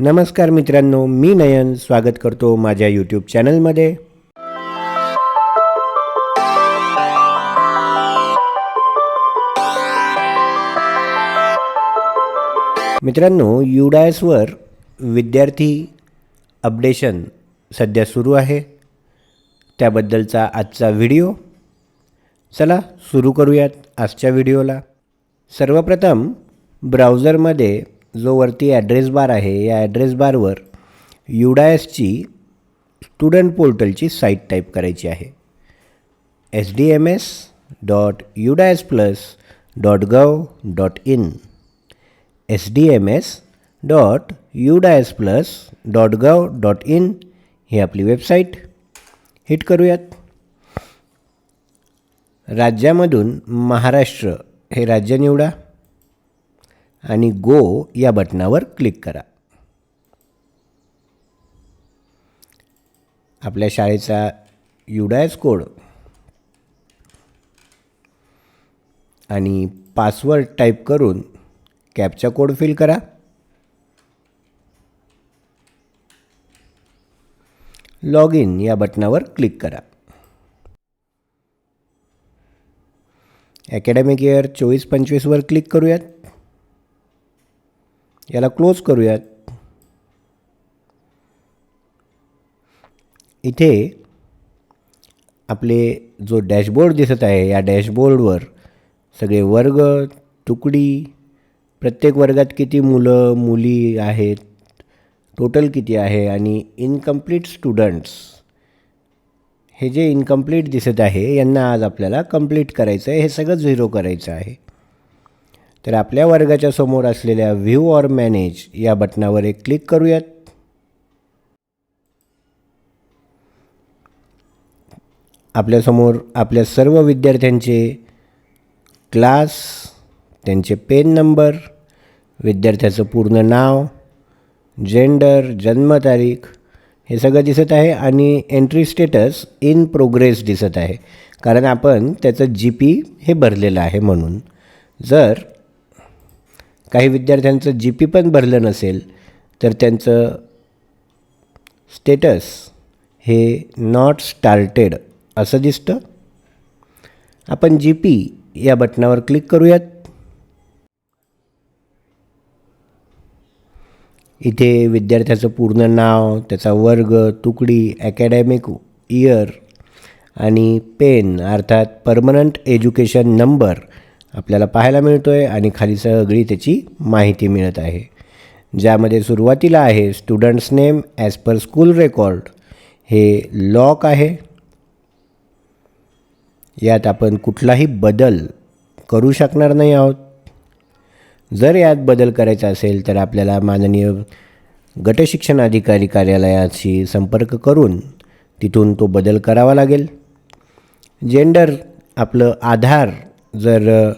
नमस्कार मित्रांनो मी नयन स्वागत करतो माझ्या यूट्यूब चॅनलमध्ये मित्रांनो युडायसवर विद्यार्थी अपडेशन सध्या सुरू आहे. त्याबद्दलचा आजचा व्हिडिओ. चला सुरू करूयात आजच्या व्हिडिओला. सर्वप्रथम ब्राउझरमध्ये जो वरती ॲड्रेस बार आहे या ॲड्रेस बारवर युडायसची स्टुडंट पोर्टलची साईट टाईप करायची आहे. S D M S dot UDISE plus dot gov dot in S D M S dot UDISE plus dot gov dot in ही आपली वेबसाईट हिट करूयात. राज्यामधून महाराष्ट्र हे राज्य निवडा. आणि गो या बटनावर क्लिक करा. आपल्या शाळेचा युडायस कोड आणि पासवर्ड टाईप करून कॅपचा कोड फिल करा. लॉग इन या बटनावर क्लिक करा. अकॅडमिक इयर चोवीस पंचवीसवर क्लिक करूयात. याला क्लोज करूयात. इथे आपले जो डॅशबोर्ड दिसत आहे या डॅशबोर्डवर सगळे वर्ग तुकडी प्रत्येक वर्गात किती मुलं मुली आहेत टोटल किती आहे आणि इनकम्प्लीट स्टुडंट्स. हे जे इनकम्प्लीट दिसत आहे यांना आज आपल्याला कंप्लीट करायचं आहे हे सगळं झिरो करायचं आहे. तर आपल्या वर्गाच्या समोर असलेल्या व्ह्यू ऑर मॅनेज या बटनावर एक क्लिक करूयात. आपल्यासमोर आपल्या सर्व विद्यार्थ्यांचे क्लास त्यांचे पेन नंबर विद्यार्थ्याचं पूर्ण नाव जेंडर जन्मतारीख हे सगळं दिसत आहे आणि एंट्री स्टेटस इन प्रोग्रेस दिसत आहे. कारण आपण त्याचं जी पी हे भरलेलं आहे म्हणून. जर काही विद्यार्थ्यांचं जी पी पण भरलं नसेल तर त्यांचं स्टेटस हे नॉट स्टार्टेड असं दिसतं? आपण जी पी या बटनावर क्लिक करूयात. इथे विद्यार्थ्याचं पूर्ण नाव त्याचा वर्ग तुकडी ॲकॅडमिक इयर आणि पेन अर्थात परमनंट एज्युकेशन नंबर आपल्याला पाहायला मिळतो आहे आणि खाली सगळी त्याची माहिती मिळत आहे. ज्यामध्ये सुरुवातीला आहे students name as per school record हे लॉक आहे. यात आपण कुठलाही बदल करू शकणार नाही आहोत. जर यात बदल करायचा असेल तर आपल्याला माननीय गटशिक्षण अधिकारी कार्यालयाशी संपर्क करून तिथून तो बदल करावा लागेल. जेंडर आपलं आधार जर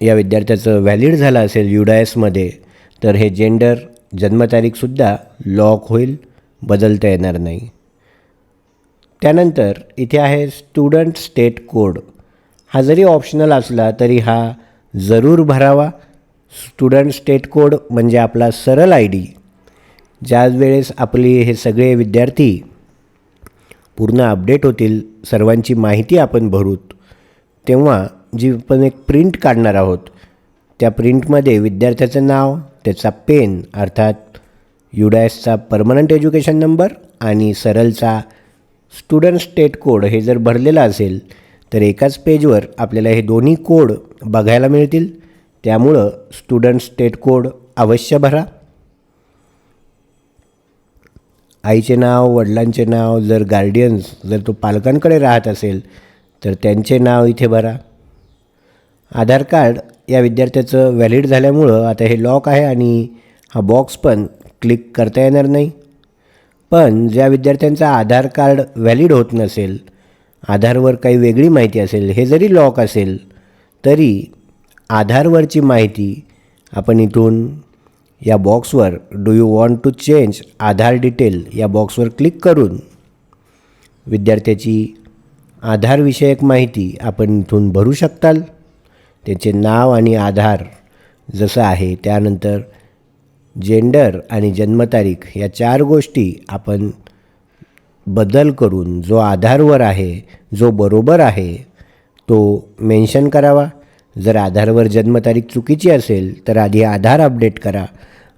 या विद्यार्थ्याचं व्हॅलिड झालं असेल युडायसमध्ये तर हे जेंडर जन्मतारीखसुद्धा लॉक होईल बदलता येणार नाही. त्यानंतर इथे आहे स्टुडंट स्टेट कोड हा जरी ऑप्शनल असला तरी हा जरूर भरावा. स्टुडंट स्टेट कोड म्हणजे आपला सरळ आय डी ज्या वेळेस आपली हे सगळे विद्यार्थी पूर्ण अपडेट होतील सर्वांची माहिती आपण भरूत. तेव्हा जी आपण एक प्रिंट काढणार आहोत त्या प्रिंटमध्ये विद्यार्थ्याचं नाव त्याचा पेन अर्थात युडायसचा परमनंट एज्युकेशन नंबर आणि सरलचा स्टुडंट स्टेट कोड हे जर भरलेलं असेल तर एकाच पेजवर आपल्याला हे दोन्ही कोड बघायला मिळतील. त्यामुळं स्टुडंट स्टेट कोड अवश्य भरा. आईचे नाव वडिलांचे नाव जर गार्डियन्स जर तो पालकांकडे राहत असेल तर त्यांचे नाव इथे भरा. आधार कार्ड या विद्यार्थ्याचं व्हॅलिड झाल्यामुळं आता हे लॉक आहे आणि हा बॉक्स पण क्लिक करता येणार नाही. पण ज्या विद्यार्थ्यांचा आधार कार्ड व्हॅलिड होत नसेल आधारवर काही वेगळी माहिती असेल हे जरी लॉक असेल तरी आधारवरची माहिती आपण इथून या बॉक्सवर do you want to change Aadhaar detail या बॉक्सवर क्लिक करून विद्यार्थ्याची आधारविषयक माहिती आपण इथून भरू शकताल. त्याचे नाव आणि आधार जसं आहे त्यानंतर जेंडर आणि जन्मतारीख या चार गोष्टी आपण बदल करून जो आधारवर आहे जो बरोबर आहे तो मेन्शन करावा. जर आधारवर जन्मतारीख चुकीची असेल तर आधी आधार अपडेट करा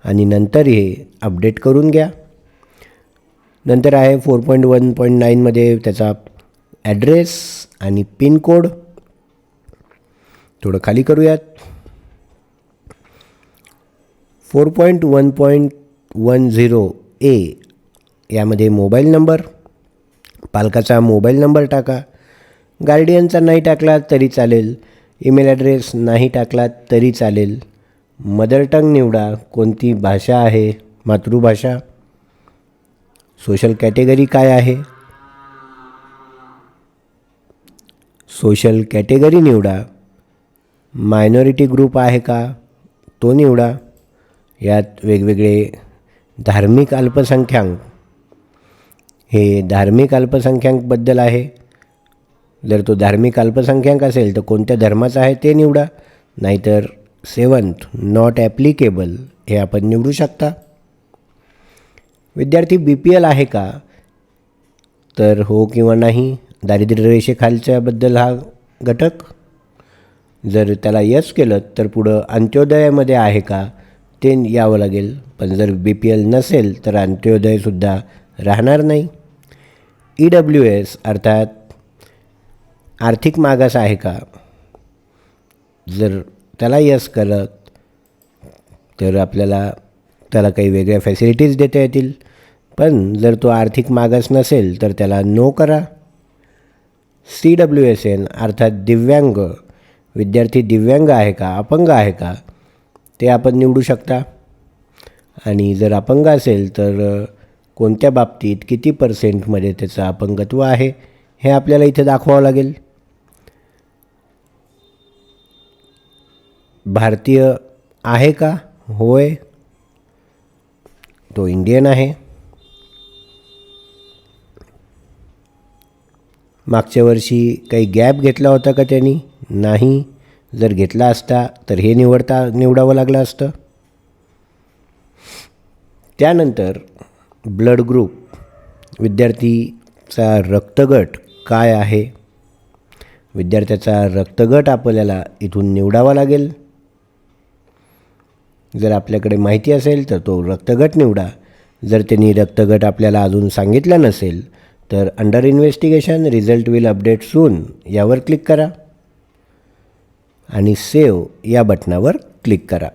आणि नंतर हे अपडेट करून घ्या. नंतर आहे फोर पॉईंट वन पॉईंट नाईनमध्ये त्याचा ॲड्रेस आणि पिनकोड थोडं खाली करूयात. Four point one point one zero A यामध्ये मोबाईल नंबर. पालकाचा मोबाईल नंबर टाका. गार्डियनचा नाही टाकला तरी चालेल. ईमेल ॲड्रेस नाही टाकला तरी चालेल. मदर टंग निवडा. कोणती भाषा आहे? मातृभाषा. सोशल कॅटेगरी काय आहे? सोशल कॅटेगरी निवडा. मायनॉरिटी ग्रुप आहे का? तो निवडा. यात वेगवेगळे धार्मिक अल्पसंख्याक. हे धार्मिक अल्पसंख्याकबद्दल आहे. जर तो धार्मिक अल्पसंख्याक असेल तर कोणत्या धर्माचा आहे ते निवडा. नाहीतर सेवन्थ नॉट ॲप्लिकेबल हे आपण निवडू शकता. विद्यार्थी बी पी एल आहे का? तर हो किंवा नाही? दारिद्र्य रेषेखालच्याबद्दल हा घटक? जर त्याला यस केलं तर पुढं अंत्योदयामध्ये आहे का? ते यावं लागेल. पण जर बी पी एल नसेल तर अंत्योदयसुद्धा राहणार नाही. ई डब्ल्यू एस अर्थात आर्थिक मागास आहे का? जर त्याला यस करत तर आपल्याला त्याला काही वेगळ्या फॅसिलिटीज देता येतील. पण जर तो आर्थिक मागास नसेल तर त्याला नो करा. सी डब्ल्यू एस एन अर्थात दिव्यांग. विद्यार्थी दिव्यांग आहे का अपंग आहे का ते आपण निवडू शकता. आणि जर अपंग असेल तर कोणत्या बाबतीत किती पर्सेंटमध्ये त्याचं अपंगत्व आहे हे आपल्याला इथे दाखवावं लागेल. भारतीय आहे का? होय. तो इंडियन आहे. मागच्या वर्षी काही गॅप घेतला होता का त्यांनी? नाही. जर घेतला असता तर हे निवडता निवडावं लागलं असतं. त्यानंतर ब्लड ग्रुप विद्यार्थीचा रक्तगट काय आहे? विद्यार्थ्याचा रक्तगट आपल्याला इथून निवडावा लागेल. जर आपल्याकडे माहिती असेल तर तो रक्तगट निवडा. जर त्यांनी रक्तगट आपल्याला अजून सांगितला नसेल तर under investigation result will update soon यावर क्लिक करा. आणि सेव या बटनावर क्लिक करा.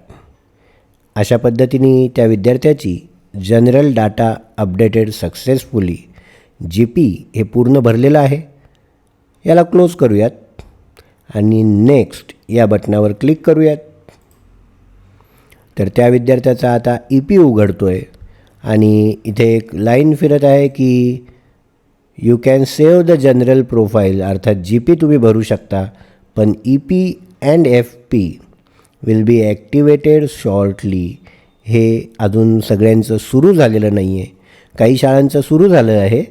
अशा पद्धतीने त्या विद्यार्थ्याची general data updated successfully G P हे पूर्ण भरलेलं आहे. याला क्लोज करूयात. आणि नेक्स्ट या बटनावर क्लिक करूयात. तर त्या विद्यार्थ्याचा आता ई पी उघडतो आहे आणि इथे एक लाईन फिरत आहे की you can save the general profile अर्थात जी पी तुम्ही भरू शकता पण E P and F P will be activated shortly हे अजून सगळ्यांचं सुरू झालेलं नाही आहे काही शाळांचं सुरू झालं आहे.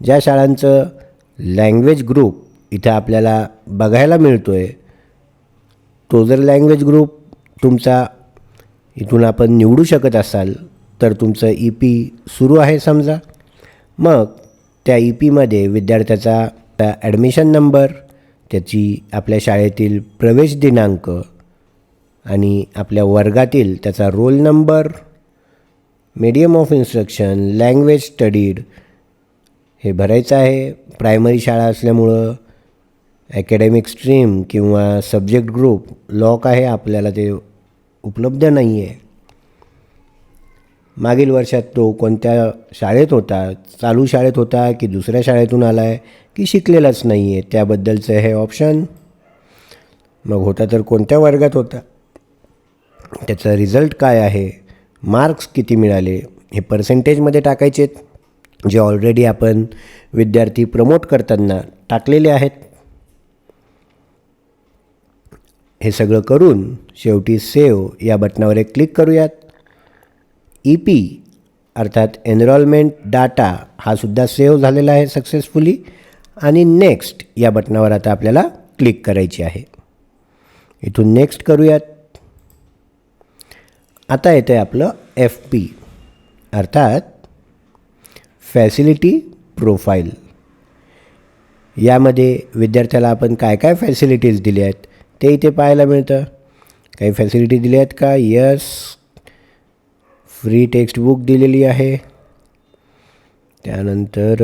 ज्या शाळांचं लँग्वेज ग्रुप इथं आपल्याला बघायला मिळतो आहे तो जर लँग्वेज ग्रुप तुमचा इथून आपण निवडू शकत असाल तर तुमचं ई पी सुरू आहे समजा. मग त्या ई पीमध्ये विद्यार्थ्याचा ॲडमिशन नंबर त्याची आपल्या शाळेतील प्रवेश दिनांक आणि आपल्या वर्गातील त्याचा roll number medium of instruction language studied हे भरायचं आहे. प्रायमरी शाळा असल्यामुळं ॲकॅडमिक स्ट्रीम किंवा सब्जेक्ट ग्रुप लॉक आहे. आपल्याला ते उपलब्ध नाही आहे मागील वर्षात तो कोणत्या शाळेत होता चालू शाळेत होता की दुसऱ्या शाळेतून आला आहे की शिकलेलाच नाही आहे त्याबद्दलचं हे ऑप्शन मग होता तर कोणत्या वर्गात होता? त्याचा रिझल्ट काय आहे? मार्क्स किती मिळाले? हे पर्सेंटेजमध्ये टाकायचे जे ऑलरेडी आपण विद्यार्थी प्रमोट करताना टाकलेले आहेत. हे सगळं करून शेवटी सेव या बटनावर एक क्लिक करूयात. ई पी अर्थात एनरॉलमेंट डाटा हा सुद्धा सेव्ह झालेला आहे सक्सेसफुली आणि नेक्स्ट या बटनावर आता आपल्याला क्लिक करायची आहे. इथून नेक्स्ट करूयात. आता येतं आहे आपलं एफ पी अर्थात फॅसिलिटी प्रोफाईल यामध्ये विद्यार्थ्याला आपण काय काय फॅसिलिटीज दिल्या आहेत ते इथे पाहायला मिळतं. काही फॅसिलिटी दिल्या आहेत का? यस फ्री टेक्स्टबुक दिलेली आहे. त्यानंतर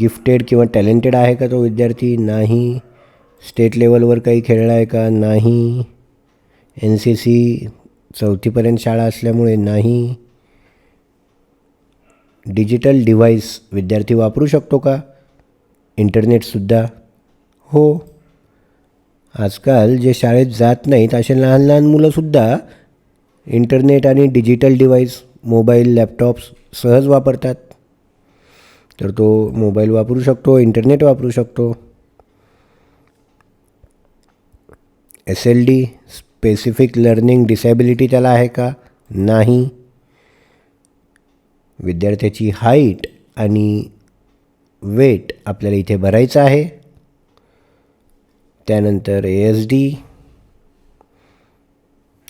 गिफ्टेड किंवा टॅलेंटेड आहे का तो विद्यार्थी? नाही. स्टेट लेवलवर काही खेळला आहे का? नाही. एन सी सी चौथीपर्यंत शाळा असल्यामुळे नाही. डिजिटल डिव्हाइस विद्यार्थी वापरू शकतो का? इंटरनेटसुद्धा हो. आजकाल जे शाळेत जात नाहीत असे लहान लहान मुलंसुद्धा इंटरनेट आणि डिजिटल डिव्हाइस मोबाईल लॅपटॉप्स सहज वापरतात. तर तो मोबाईल वापरू शकतो इंटरनेट वापरू शकतो. S L D specific learning disability त्याला आहे का? नाही. विद्यार्थ्याची हाईट आणि वेट आपल्याला इथे भरायचं आहे. त्यानंतर ए एस डी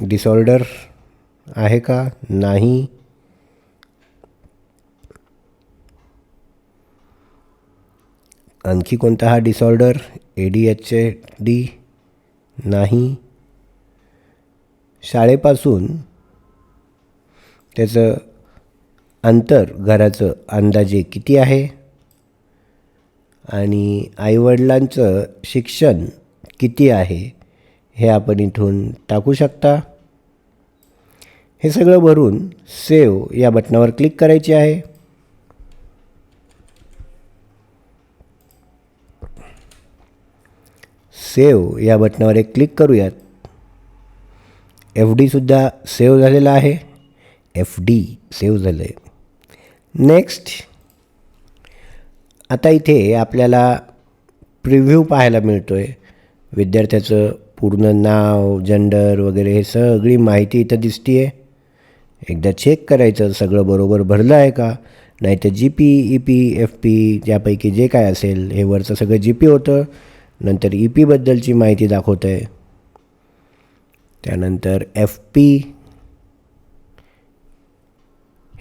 डिसऑर्डर आहे का? नाही. आणखी कोणता हा disorder A D H A D नाही. शाळेपासून त्याचं अंतर घराचं अंदाजे किती आहे? आणि आईवडिलांचं शिक्षण किती आहे? हे आपण इथून टाकू शकता. हे सगळं भरून सेव या बटनावर क्लिक करायचे आहे. सेव या बटनावर एक क्लिक करूयात. एफ डीसुद्धा सेव्ह झालेला आहे. एफ डी सेव्ह झालं आहे नेक्स्ट आता इथे आपल्याला प्रिव्ह्यू पाहायला मिळतो आहे विद्यार्थ्याचं पूर्ण नाव जेंडर वगैरे हे सगळी माहिती इथं दिसते आहे एकदा चेक करायचं सगळं बरोबर भरलं आहे का? नाही तर G P E P F P ज्यापैकी जे काय असेल हे वरचं सगळं जी पी होतं. नंतर ई पीबद्दलची माहिती दाखवतं आहे त्यानंतर एफ पी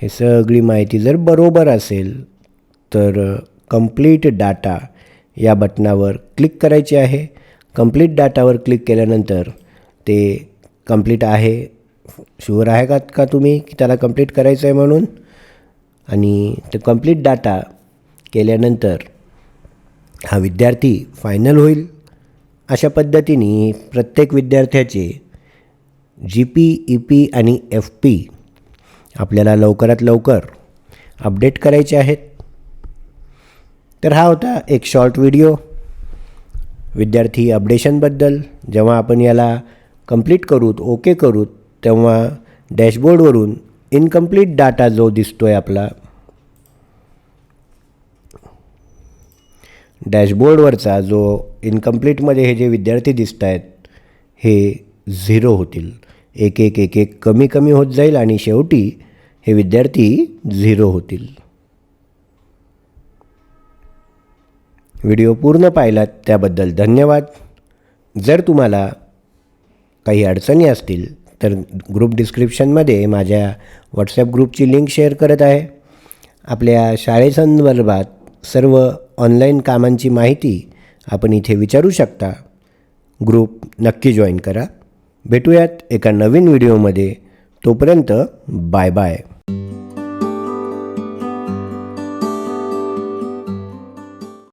हे सगळी माहिती जर बरोबर असेल तर कंप्लीट डाटा या बटनावर क्लिक करायचे आहे. कंप्लीट डाटावर क्लिक केल्यानंतर ते कंप्लीट आहे. शुअर आहे का का तुम्ही की त्याला कंप्लीट करायचं आहे म्हणून? आणि ते कंप्लीट डाटा केल्यानंतर हा विद्यार्थी फायनल होईल. अशा पद्धतीने प्रत्येक विद्यार्थ्याचे जी पी ई पी आणि एफ पी आपल्याला लवकरात लवकर अपडेट करायचे आहेत. तर हा होता एक शॉर्ट व्हिडिओ विद्यार्थी अपडेशनबद्दल जेव्हा आपण याला कंप्लीट करूत ओके करूत तेव्हा डॅशबोर्डवरून इनकम्प्लीट डाटा जो दिसतो आहे आपला डॅशबोर्डवरचा जो इनकम्प्लीटमध्ये हे जे विद्यार्थी दिसत आहेत हे झिरो होतील. एक एक एक एक कमी कमी होत जाईल आणि शेवटी हे विद्यार्थी झिरो होतील. व्हिडिओ पूर्ण पाहिलात त्याबद्दल धन्यवाद. जर तुम्हाला काही अडचणी असतील तर ग्रुप डिस्क्रिप्शनमध्ये माझ्या व्हॉट्सॲप ग्रुपची लिंक शेअर करत आहे. आपल्या शाळेसंदर्भात सर्व ऑनलाईन कामांची माहिती आपण इथे विचारू शकता. ग्रुप नक्की जॉईन करा. भेटूयात एका नवीन व्हिडिओमध्ये तोपर्यंत बाय बाय